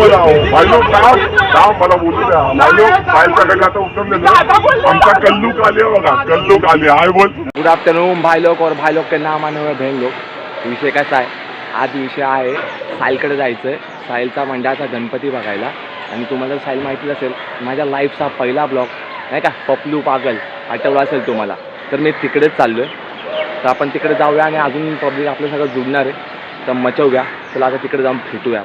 भाई लोग काम मला बोलू द्या. भाई लोग साहेबच्या घरी आता उतरलेलो आमचा कल्लूक आले हो बघा कल्लूक आले. बोल. गुड आफ्टरनून भाई लोक और भाई लोक के नाम आने हुए बहन लोक विषय कसा आहे? आज विषय आहे साईलकडे जायचं आहे साईलचा मंडळाचा गणपती बघायला. आणि तुम्हाला जर साईल माहिती असेल माझ्या लाईफचा पहिला ब्लॉग नाही का? पपलू पागल आठवला असेल तुम्हाला? तर मी तिकडेच चाललो आहे तर आपण तिकडे जाऊया आणि अजून पब्लिक आपलं सगळं जुडणार आहे. तर मचवूया. चला आता तिकडे जाऊन भेटूया.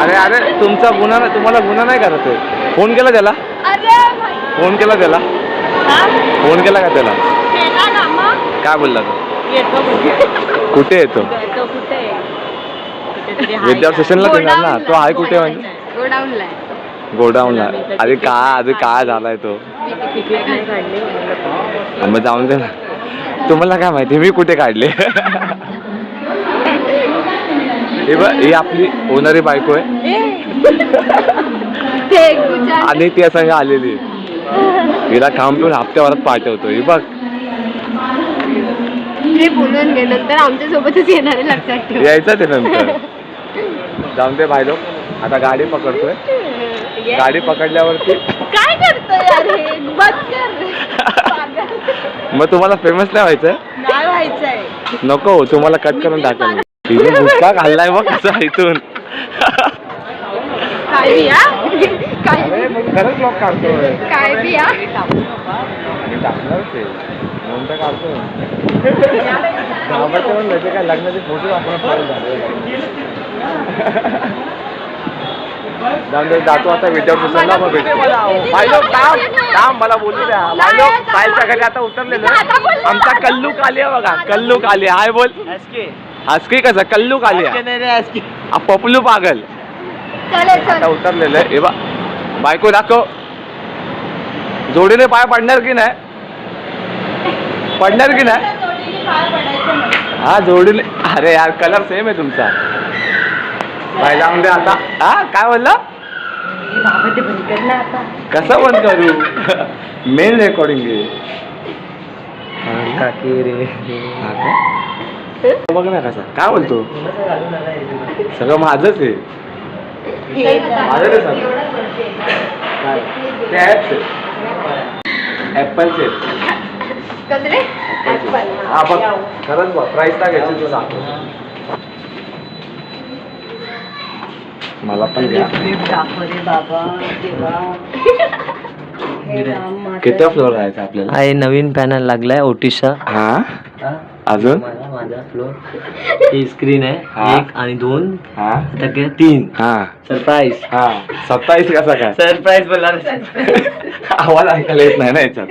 अरे अरे तुमचा गुन्हा नाही तुम्हाला गुन्हा नाही करत आहे फोन केला त्याला? फोन केला त्याला? हा? फोन केला का त्याला? काय बोलला तो? कुठे येतो विद्या का? स्टेशनलाच येणार ना. तो आहे कुठे म्हणजे? गोडाऊनला. गोडाऊनला. अरे काय अरे काय झालाय तो? मग जाऊन दे ना. तुम्हाला काय माहिती मी कुठे काढले? हे बघ ही आपली ओनरी बायको आहे. ते गुजरात आणि ती संग आलेली आहे. हिला काम पिऊन हप्त्यावरात पाठवतो ही बघ. हे बोलून घे नंतर आमच्या सोबतच येणारे लक्षात ठेव यायचं ते नंतर. जाऊन दे बायलो आता गाडी पकडतोय. ये. गाडी पकडल्यावरती काय करतोय यार हे? बंद कर. पागल. मग तुम्हाला फेमस नाही व्हायचं नाही व्हायचंय. नको तुम्हाला कट करून टाकेल तिने गुटखा खाल्लाय बघ कसा इथून काय बी हा? काय खरंच ब्लॉग काढतोय काय बी हा? मी टाकणारच आहे म्हणून तर काढतोय घाबरते म्हणलं ते काय लग्नाचे फोटो आपण फाईल झाले जाऊन दे, जातो आता विद्यार्थी स्टेशनला मग भेटतो लोक काम काम मला बोलू द्या भाई लोक साहिलच्या घरी आता उतरलेलो आहे. आमचा कल्लूक आली आहे बघा कल्लूक आली आहे. हाय बोल हसकी कसा? कल्लूक आली आहे. आ, पपलू पागल. चल आता चल उतरलेलं आहे. बा बायको दाखव. जोडीने पाय पडणार की नाही? पडणार की नाही? हा जोडीने. अरे यार कलर सेम आहे तुमचा. पाहिला म्हणजे आता. हा काय बोलला? कसं बंद करू. मेन रेकॉर्डिंग आहे. का? बघ ना कसा काय बोलतो? सगळं माझंच आहे. माझं नाही सगळं काय? ते ॲप्स ॲपलचे कसले? हा बघ. खरंच बघ. प्राईस टाकायची तू सांग. मला पण घ्या किती फ्लोअर राहायचं आपल्याला? आहे नवीन पॅनल लागलाय ओटिशा हा? अजून? माझा फ्लोर ही स्क्रीन हा. आहे एक आणि दोन. हा. आता काय तीन. हा. सरप्राईज हा. सत्तावीस कसा काय? सरप्राईज बोलला आवाज ऐकायला येत नाही ना याच्यात.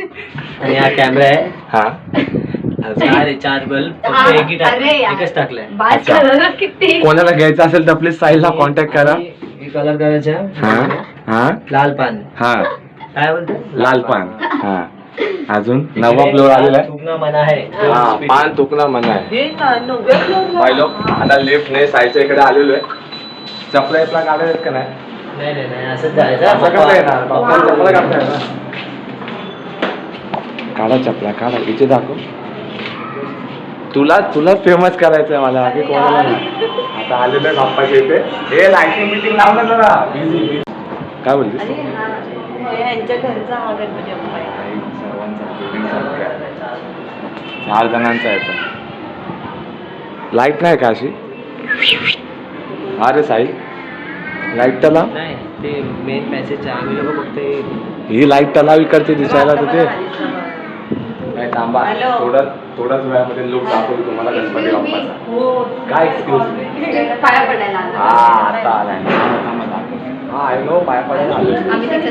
आणि हा कॅमेरा आहे. हा. चार आहे चार बल्ब फक्त एक ही टाक- अरे यार. एकच टाकलाय अच्छा. किती? कोणाला घ्यायचं असेल तर प्लीज साईलला कॉन्टॅक्ट करा. कलर करायचे. हा. हा. लाल पान. हा. काय बोलतो लाल पान. हा. अजून? नवा फ्लोअर आलेला आहे? थुंकणं मना आहे. पान तुकणं मना आहे. पाहिलो? आता लिफ्ट ने साईडच्या इकडे आलेलो आहे. चपला इपला काढायला का नाही? नाही नाही नाही असंच जायचं. असं कसं येणार? बाप्पा चपला काढता येणार काढा चपला काढा. इथे दाखव. तुला तुला फेमस करायचं आहे मला बाकी कोणाला नाही. आता आलेलं आहे बाप्पाच्या इथे. हे लाईटिंग बिटिंग लाव ना जरा. बिझी काय यांच्या घरचा हा गणपती बाप्पा आहे. सर्वांचा. चार जणांचा आहे तो लाइट नाही का अशी? अरे साई लाइट त्याला नाही ते मेन पॅसेज आम्ही लोक फक्त हे- ही लाइट त्याला करते दिसायला तर ते नाही थांबा. थोडं थोड्याच वेळामध्ये लोक दाखवतो तुम्हाला गणपती बाप्पाचा. काय एक्सक्यूज. हा आता दाखव. हा आलो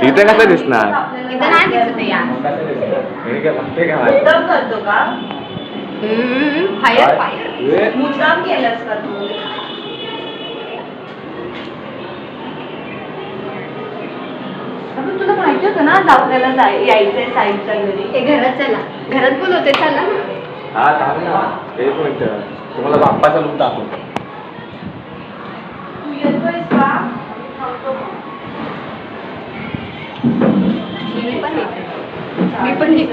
इथे कसं दिसणार? तुला माहिती होतं ना आज आपल्याला जाय- यायचंय साईडच्या घरी. हे घरात चला. घरात बोलवते चला ना. हा थांब ना. एक मिनिट. तुम्हाला बाप्पाचा लुक दाखवतो. तू येतोयस का? मी पण मी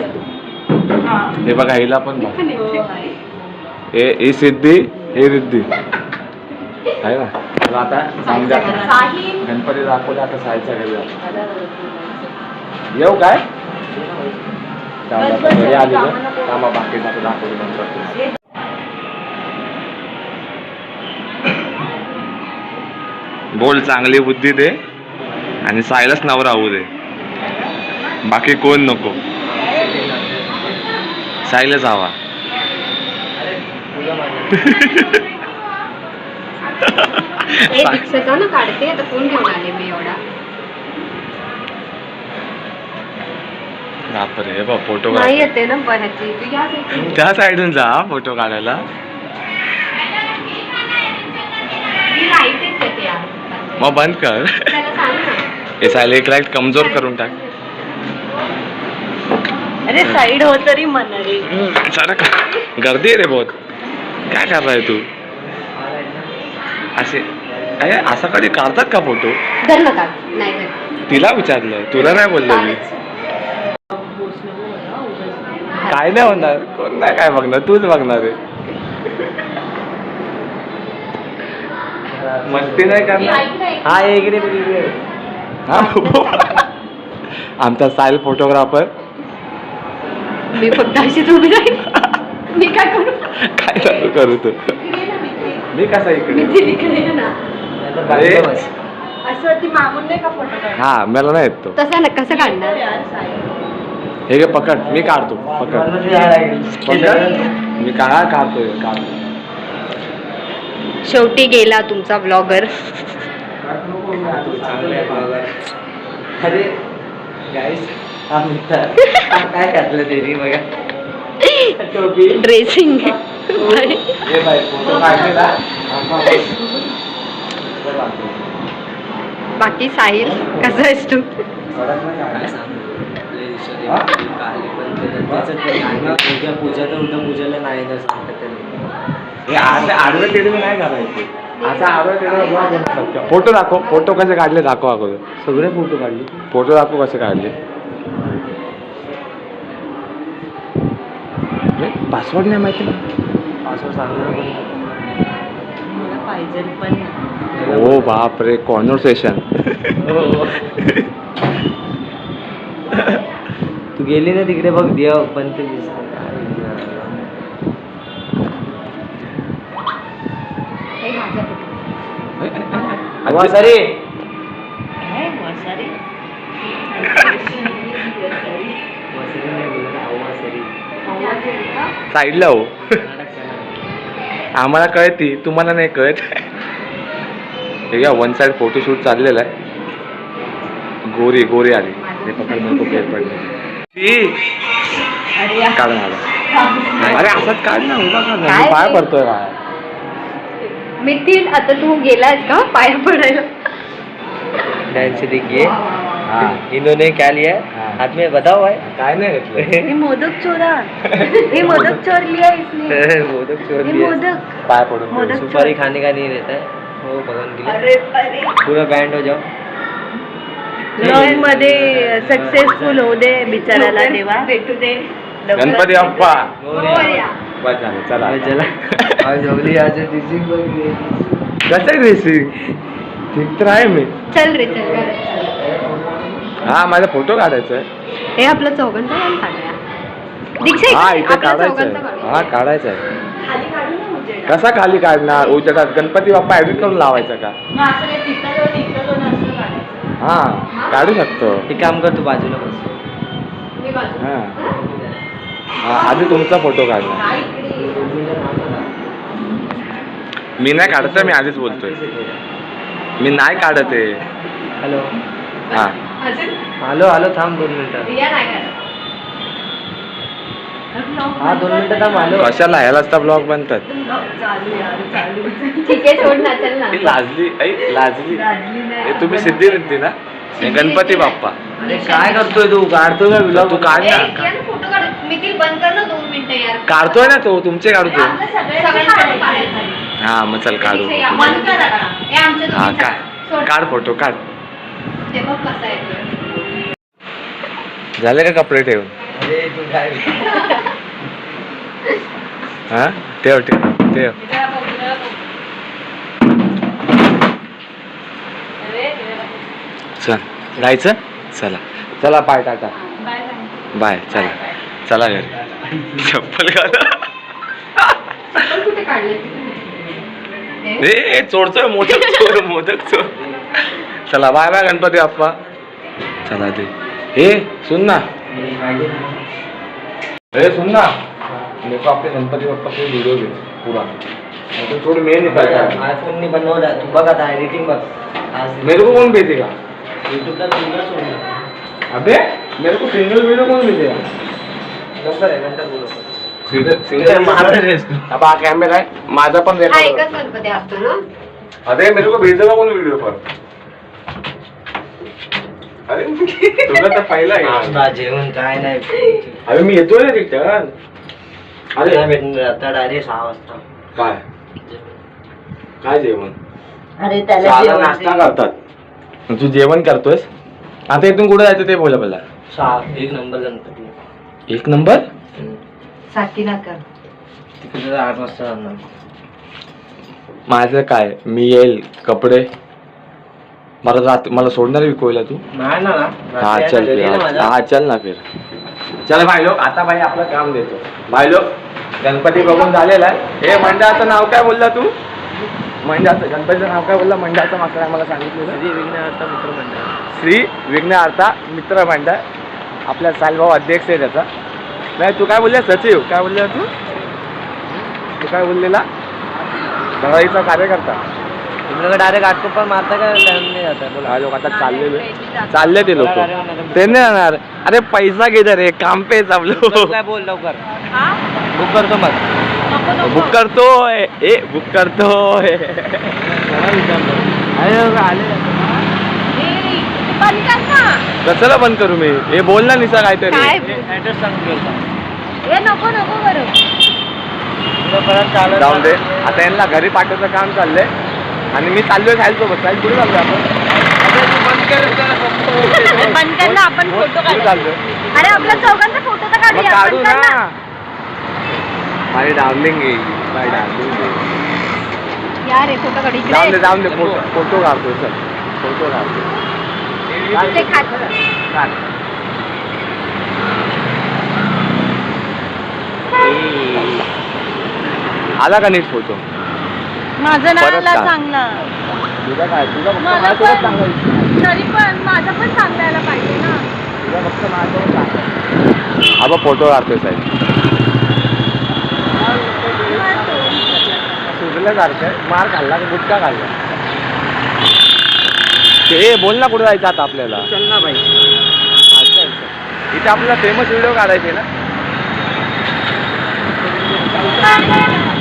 हा. हे बघा हिला पण बघ. हे. ही सिद्धी हे रिद्धी. आहे ना? चला आता साहिल गणपती दाखवले आता साईडच्या घरी जाऊ. येऊ काय? जाऊ दे, आता घरी आली तर कामा बाकी दाखवली नंतर. बोल चांगली बुद्धी दे आणि सायलाच नवरा होऊ दे. बाकी कोण नको. सायलाच हवा ना काढते आता फोन घेऊन आले मी एवढा? बापरे बघ फोटो नाही येते ना ह्याची तू या side ला. त्या साईडून जा फोटो काढायला. येते यार. मग बंद कर. त्याला सांग ना. हे सायला एक लाइट कमजोर करून टाक. अरे साईड हो तरी म्हणा रे. सारा का? गर्दी आहे रे बहुत. काय करताय तू? असे अरे असं कधी काढतात का फोटो? धर ना काढ. नाही धर. तिला विचारलं. तुला नाही बोललो मी. काय नाही होणार कोण नाही काय बघणार. तूच बघणार आहे. मस्ती नाही करणार. हा इकडे इकडे हा? आमचा साईल फोटोग्राफर मी फक्त अशीच उभी राहील मी काय करू? काय चालू करू तू? मी. कसा इकडे? मी ना. नाहीतर बाजूला बस. असं ती मागून नाही का फोटो काढ हा मला नाही येत तो. तसा ना कसं काढणार? हे घे पकड. मी काढतो पकड. मी काय काढतोय काढतो शेवटी गेला तुमचा ब्लॉगर चांगलं आहे. अरे गाईस काय घातलं त्यांनी बघा. ड्रेसिंग हे बाई फोटो काढले ना. बाकी साहिल कसा आहेस तू? पूजा तर उद्या पूजेला नाही हे टेडवे नाही टेडवे फोटो दाखव फोटो कसे काढले दाखव अगोदर. सगळे फोटो काढले. फोटो दाखव कसे काढले. पासवर्ड नाही माहिती ना? असं सांगणार पण मला पाहिजे पण ओ बाप रे कॉन्व्हर्सेशन तू गेली ना तिकडे बघ देव पण ते दिसत हे माझा साईडला हो. आम्हाला कळती तुम्हाला नाही कळत. हे घ्या वन साइड फोटोशूट चाललेला आहे. गोरी गोरी आली. हे पकड नको पेर पडले. ती अरे या. काढ मला अरे असंच काढ ना उभा काढ ना. काय? मी पाय? पडतोय काय मिथिल आता तू गेलास का? पाया पडायला. डांस देखिए हा। इन्होंने क्या लिया हाँ। हाथ में बताओ है। काय नाही घेतलं. हे मोदक चोरा. हे मोदक चोर लिया इसने. मोदक हे दिया मोदक. पाय पडून मोदक. सुपारी खाने का नहीं रहता है। वो भगवान के लिए। अरे अरे पूरा बैंड हो जाओ। लॉनमध्ये सक्सेसफुल होऊ दे बिचाराला देवा. भेटू दे. गणपती मोरया. बस झालं चला. चला आज आज कसं ड्रेसिंग ठीक तर आहे मी. चल रे चल. हा माझा फोटो काढायचा आहे. हे आपलं चौघांचा पण काढूया. दीक्षा हा इकडे इथे आपल्या काढायचं चौघांचा आहे काढूया. हा काढायचा आहे. खाली काढू ना उजेड कसा खाली काढणार? उजेडात गणपती बाप्पा ऍडिट करून लावायचा का? मग असं नाही तिथं जाऊन इथं जाऊन असं काढायचं. हा काढू शकतो. एक काम कर तू बाजूला बस. मी बाजू हा. हा आधी तुमचा फोटो काढला इकडे. मी नाही काढत मी आधीच बोलतोय. मी नाही काढत आहे. हॅलो. हा. हॅलो हॅलो थांब दोन मिनिटं. रिया नाही काढत. हा दोन मिनिटं थांब हॅलो कशाला ह्यालाच तर ब्लॉग बनतात ठीक आहे सोड ना चल ना. लाजली ऐ लाजली. लाजली नाही. हे तुम्ही सिद्धी रिद्धी ना? हे गणपती बाप्पा. अरे काय करतोय तू? काढतोय का ब्लॉग तू काढ ना. यार फोटो काढ. मिथिल बंद कर ना दोन मिनिटं यार. काढतोय ना तो तुमचे काढतो आपलं सगळ्यांचं सगळ्यांचं काढायचं. काढायचं. हा मग चल काढू. हे सोड. काढ फोटो काढ. ते बघ कसा आहे झाले का कपडे ठेवून? हा? ठेव ठेव ठेव. चल. जायचं चला. चला bye tata. Bye bye bye चला. चला घरी. चप्पल घाला. पण कुठे काढले? ए चोरतोय मोदक चोर मोदक चोर. चला बाय बाय गणपती बाप्पा. चला दे. हे सुन ना. ए सुन ना. मेरे को आपके गणपति बप्पा के वीडियो दे पूरा तो थोड़ी मैं निकालता है आयफोन नी बनवला तू बघ आता एडिटिंग बघ. मेरे को कौन भेजेगा? युट्यूबला तुला सोडलं अबे मेरे को सिंगल वीडियो कौन भेजेगा? नंतर आहे नंतर बोलू. सिंगल अब हा कॅमेरा आहे. माझा पण हा रेकॉर्ड एकच गणपती असतो ना? अरे मेरे को भेजेगा कौन वीडियो पर? अरे. तुझा तर पहिला आहे. नाश्ता जेवण काय नाही? अरे मी येतोय ना रिटर्न. अरे. भेटून आता डायरेक्ट सहा वाजता. काय? काय जेवण? अरे त्याला सहाला जेवण नाश्ता दे. करतात. तू जेवण करतोयस? आता इथून कुठे जायचं ते बोला पहिला. सहा एक नंबर गणपती. एक नंबर? हम्म. साकी नाका तिकडे तर आठ वाजता जाणार. माझं काय? मी येईल कपडे मला रात मला सोडणार आहे विकोयला तू. नाही ना. हा चल फिर. हा चल ना फिर. चल भाई लोक आता भाई आपलं काम देतो. भाई लोक गणपती बघून झालेला आहे. हे मंडळाचं नाव काय बोलला तू? मंडळाचं गणपतीचं नाव काय बोलला? मंडळाचं मागचं मला सांगितलं श्री विघ्नहर्ता मित्र मंडळ. श्री विघ्नहर्ता मित्र मंडळ. आपल्या सालभाऊ अध्यक्ष आहे त्याचा. नाही तू काय बोलले? सचिव. काय बोलले तू? तू काय बोललेला? दवाईचा कार्यकर्ता. तुमच्याकडे डायरेक्ट आटकोपा मारता का? टाइम नाही जाता. बोला. लोक आता चाललेले चालले ते लोक. ते नाही जाणार अरे पैसा घे रे काम पे चाललो काय बोल लवकर. हा? बुक करतो मग. नको नको. बुक करतोय. ए बुक करतोय. अरे आले. ए, ते बंद कर ना. कशाला बंद करू मी? हे बोल ना निसा काहीतरी. काय? ऍड्रेस सांगून गेलता ए नको नको करू. परत चालत जाऊन दे. आता यांना घरी पाठवायचं काम चाललंय. आणि मी चाललोय साईल सोबत. साईल कुठे चाललोय आपण. बंद कर ना आपण फोटो कुठे काढू चाललोय. अरे आपल्या चौघांचा फोटो तर मग काढूया. काढू ना. डार्लिंग आहे. डार्लिंग फोटो काढ जाऊन दे इकडे जाऊन दे फोटो फोटो काढतोय चल. फोटो काढतोय ते खात. आला का नीट फोटो? माझं नाव परत आला? चांगला. तुझा काय? तुझा फक्त मला माझ्यासोबत पण- चांगला दिसतो. तरी पण माझं पण चांगलं यायला पाहिजे ना. तुझा फक्त माझ्यासोबत चांगला हा बघ फोटो काढतोय साहेब. सुजल्यासारखं. मार खाल्ला का? गुटखा खाल्ला. ते बोल ना कुठे जायचं आता आपल्याला. चल ना भाई अच्छा अच्छा. इथे आपल्याला फेमस व्हिडिओ काढायचे ना.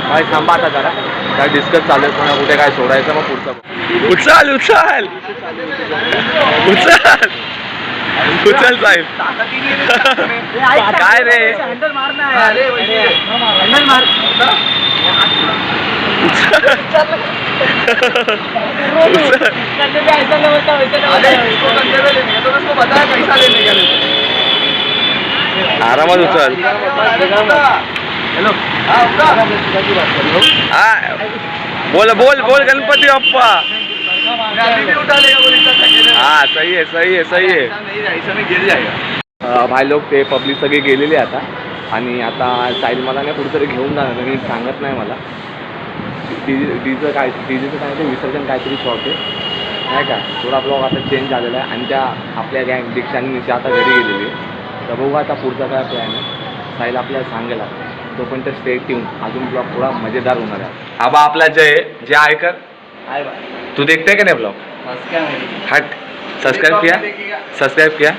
काय? थांबा आता जरा. काय डिस्कस चालू आहे पुन्हा कुठे काय सोडायचं मग पुढचं उचल उचल. उचल. उचल साहेब. काय रे? आरामात उचल. हॅलो. हा बोल बोल बोल गणपती बाप्पा. हा सही आहे सही आहे सही आहे. भाई लोक ते पब्लिक सगळी गेलेली आहे आता. आणि आता साईल मला नाही कुठेतरी घेऊन जाणार मी सांगत नाही मला. डीजे डीचं काय डीजेचं काय ते विसर्जन काहीतरी शॉर्ट आहे. नाही का? थोडा ब्लॉग आता चेंज झालेला आहे. आणि त्या आपल्या गँग दीक्षांनी आता घरी गेलेली आहे. तर बघू आता पुढचा काय प्लॅन आहे. साईल आपल्याला सांगेल आता. तो पण तर स्टे ट्यून अजून ब्लॉग थोडा मजेदार होणार आहे. आबा आपला जय जय आयकर. तू देखते का नाही ब्लॉग हट. सब्सक्राइब किया? सब्सक्राइब किया?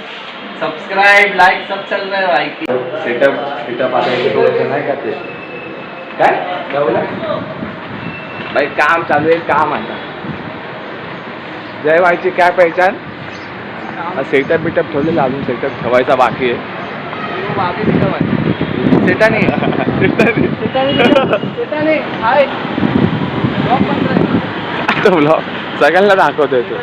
सब्सक्राइब लाइक सब चल रहा है भाई सेटअप सेटअप आता इथे थोडंसं नाही का ते? काय? काय बोला भाई काम चालू आहे काम आता. जय व्हायची काय पहिचान? सेटअप बिटअप ठेवलेलं अजून सेटअप ठेवायचा बाकी आहे. तो ब्लॉग सगळ्यांना दाखवतोय तो.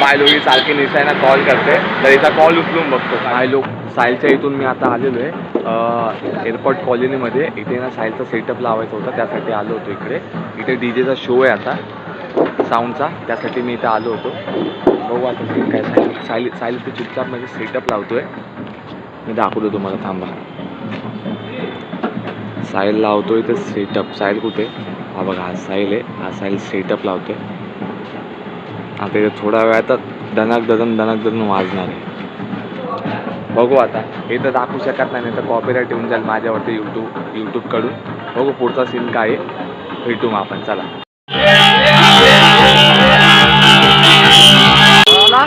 माय लोक सारखी निशायना कॉल करते. तर इथं कॉल उचलून बघतो. माय लोक सायलच्या इथून मी आता आलेलो आहे. एअरपोर्ट कॉलनीमध्ये इथे ना सायलचा सेटअप लावायचा होता. त्यासाठी आलो होतो इकडे. इथे डी जेचा शो आहे आता. साऊंडचा त्यासाठी मी इथं आलो होतो. बघू आता काय साहिल साहिल साहिल ते चुपचाप म्हणजे सेटअप लावतोय. मी दाखवतो तुम्हाला. थांबा. साहिल लावतोय तर सेटअप साहिल कुठे? हा बघा हा साहिल आहे. हा साहिल सेटअप लावतोय. आता इथे थोड्या वेळातच दणक ददन दणक ददन वाजणार आहे. बघू आता. हे तर दाखवू शकत नाही तर कॉपीराईट येऊन जाईल माझ्यावरती यूट्यूब यूट्यूबकडून बघू पुढचा सीन काय आहे. भेटू मग आपण. चला.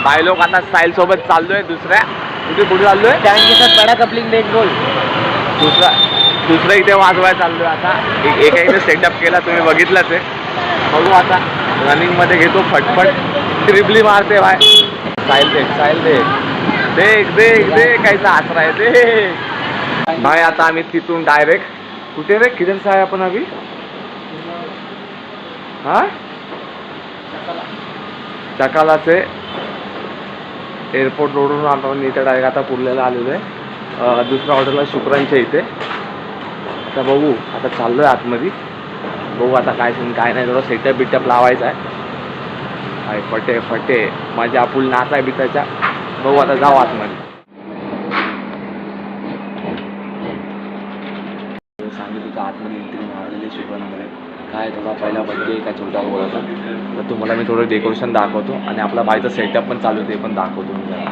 बाय लोक आता स्टाईल सोबत चाललोय दुसऱ्या. कुठे पुढे चाललोय? के साथ बड़ा कपलिंग मेन रोल दुसरा. दुसरं इथे वाजवाय चाललो आता. एक एका इथे सेटअप केला तुम्ही बघितलंच आहे. बघू आता. रनिंगमध्ये घेतो फटफट. ट्रिपली मारते बाय. साईल देख साईल देख. देख देख देख कायचा आसरा आहे दे भाई आता आम्ही तिथून डायरेक्ट कुठे रे किरण साहेब आपण अभि? हा? चकालाचे एअरपोर्ट रोडवरून आपण इथे डायरेक्ट आता पुरलेला आलेलो आहे. दुसऱ्या ऑर्डरला शुक्रांच्या इथे. आता बघू. आता चाललोय आतमध्ये. बघू आता काय सीन काय नाही. थोडं सेटअप बिटअप लावायचा आहे. अरे फटे फटे. माझ्या आपुल नाच आहे बिताच्या बघू आता जाऊ आतमध्ये. सांगितलं का आतमध्ये एंट्री मारलेली शुक्रांमध्ये काय तुला पहिला बड्डे काय छोटा बोलायचा? तर तुम्हाला मी थोडं डेकोरेशन दाखवतो आणि आपला बाईचं सेटअप पण चालू ते पण दाखवतो मी जरा.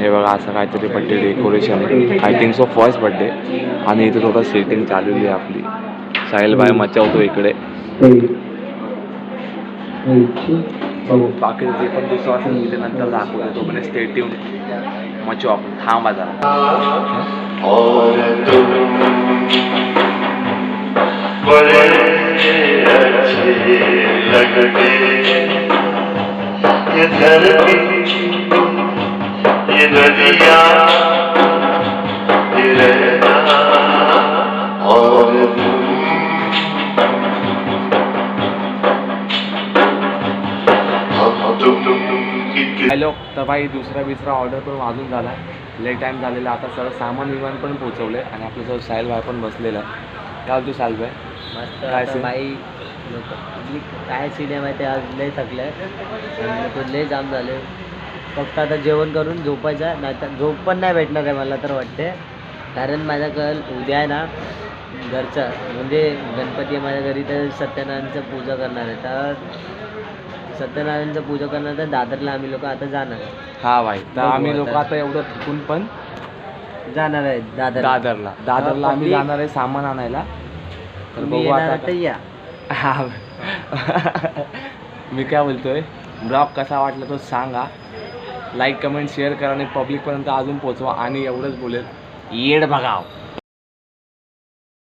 हे बघा असं काहीतरी बड्डे डेकोरेशन आहे. I think so first birthday आणि इथे थोडं सेटिंग चाललेली आहे आपली. साहिल बाय मचावतो इकडे. बघू बाकी जे पण दुसरं असेल मी ते नंतर दाखवतो. तोपर्यंत स्टेट येऊन मचो आपण. थांबा जरा. रहना और हॅलो तर भाई दुसरा बिसरा ऑर्डर पण वाजून झाला लेट टाईम झालेला आता सगळं सामान विमान पण पोहोचवलं आहे आणि आपल्याजवळ साहिल भाई पण बसलेला आहे. काय तू साहिल भाई? मस्त काय? बाई लोक आपली काय सिनेमा आहे ते आज लय लोक लय जाम झाले फक्त आता जेवण करून झोपायचं नाही तर झोप पण नाही भेटणार आहे मला तर वाटते. कारण माझा कल उद्या आहे ना घरचा. म्हणजे गणपती आहे माझ्या घरी तर सत्यनारायणचं पूजा करणार आहे. तर सत्यनारायणचं पूजा करणार तर दादरला आम्ही लोक आता जाणार. आहे. हा भाई तर आम्ही लोक आता. एवढं थकून पण जाणार आहे दादर दादरला. दादरला आम्ही public- जाणार आहे सामान आणायला. तर तुम्ही बघू येणार आता आहे तर या. हा. मी काय बोलतोय? ब्लॉग कसा वाटला तो सांगा. लाईक कमेंट शेअर करा आणि पब्लिकपर्यंत अजून पोचवा आणि एवढंच बोलेल. येड बघाव.